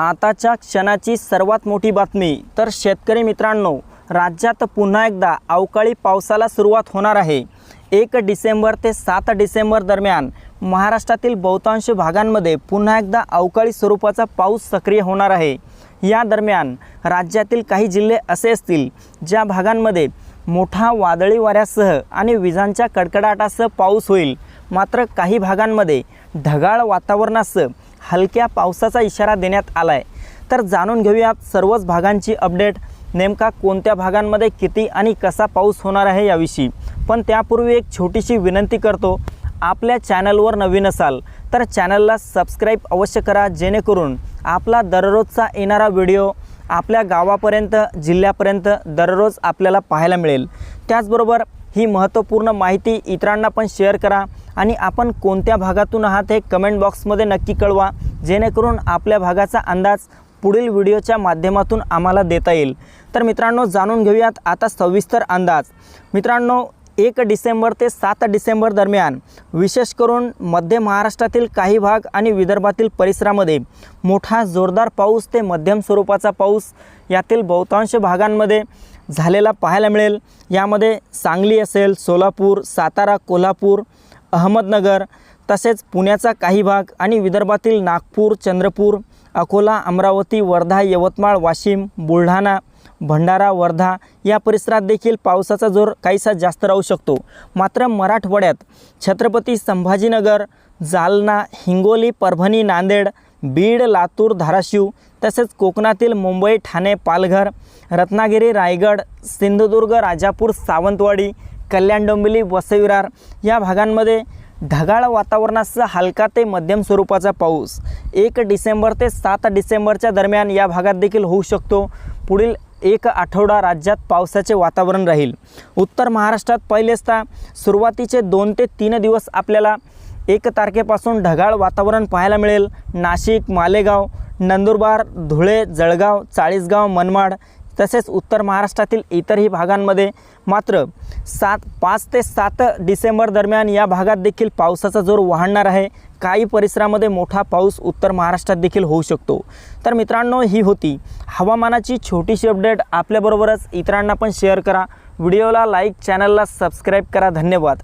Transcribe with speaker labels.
Speaker 1: आताच्या क्षणाची सर्वात मोठी बातमी. तर शेतकरी मित्रांनो राज्यात पुन्हा एकदा अवकाळी पावसाला सुरुवात होणार आहे. एक डिसेंबर ते सात डिसेंबर दरम्यान महाराष्ट्रातील बहुतांश भागांमध्ये पुन्हा एकदा अवकाळी स्वरूपाचा पाऊस सक्रिय होणार आहे. या दरम्यान राज्यातील काही जिल्हे असे असतील ज्या भागांमध्ये मोठा वादळी वाऱ्यासह आणि विजांच्या कडकडाटासह पाऊस होईल. मात्र काही भागांमध्ये ढगाळ वातावरणासह हलक्या पावसाचा इशारा देण्यात आला आहे तर जाणून घेऊयात सर्वच भागांची अपडेट. नेमका कोणत्या भागांमध्ये किती आणि कसा पाऊस होणार आहे याविषयी. पण त्यापूर्वी एक छोटीशी विनंती करतो. आपल्या चॅनलवर नवीन असाल तर चॅनलला सबस्क्राईब अवश्य करा जेणेकरून आपला दररोजचा येणारा व्हिडिओ आपल्या गावापर्यंत जिल्ह्यापर्यंत दररोज आपल्याला पाहायला मिळेल. त्याचबरोबर ही महत्त्वपूर्ण माहिती इतरांना पण शेअर करा. आणि आपण कोणत्या भागातून आहात हे कमेंट बॉक्समध्ये नक्की कळवा. जेणेकरून आपल्या भागाचा अंदाज पुढील व्हिडिओच्या माध्यमातून आम्हाला देता येईल. तर मित्रांनो जाणून घेऊयात आता सविस्तर अंदाज. मित्रांनो एक डिसेंबर ते सात डिसेंबर दरम्यान विशेष करून मध्य महाराष्ट्रातील काही भाग आणि विदर्भातील परिसरामध्ये मोठा जोरदार पाऊस ते मध्यम स्वरूपाचा पाऊस यातील बहुतांश भागांमध्ये झालेला पाहायला मिळेल. यामध्ये सांगली असेल सोलापूर सातारा कोल्हापूर अहमदनगर तसेच पुण्याचा काही भाग आणि विदर्भातील नागपूर चंद्रपूर अकोला अमरावती वर्धा यवतमाळ वाशिम बुलढाणा भंडारा वर्धा या परिसरात देखील पावसाचा जोर काहीसा जास्त राहू शकतो. मात्र मराठवाड्यात छत्रपती संभाजीनगर जालना हिंगोली परभणी नांदेड बीड लातूर धाराशिव तसेच कोकणातील मुंबई ठाणे पालघर रत्नागिरी रायगड सिंधुदुर्ग राजापूर सावंतवाडी कल्याण डोंबिवली वसईविरार या भागांमध्ये ढगाळ वातावरणासह हलका ते मध्यम स्वरूपाचा पाऊस. एक डिसेंबर ते सात डिसेंबरच्या दरम्यान या भागात देखील होऊ शकतो. पुढील एक आठवडा राज्यात पावसाचे वातावरण राहील. उत्तर महाराष्ट्रात पहिलेचता सुरुवातीचे दोन ते तीन दिवस आपल्याला एक तारखेपासून ढगाळ वातावरण पाहायला मिळेल. नाशिक मालेगाव नंदुरबार धुळे जळगाव चाळीसगाव मनमाड तसेच उत्तर महाराष्ट्रातील इतरही भागांमध्ये मात्र सात पाच ते सात डिसेंबर दरम्यान या भागात देखील पावसाचा जोर वाढणार आहे. काही परिसरामध्ये मोठा पाऊस उत्तर महाराष्ट्रात देखील होऊ शकतो. तर मित्रांनो ही होती हवामानाची छोटीशी अपडेट. आपल्याबरोबरच इतरांना पण शेअर करा. व्हिडिओला लाईक चॅनलला सबस्क्राईब करा. धन्यवाद.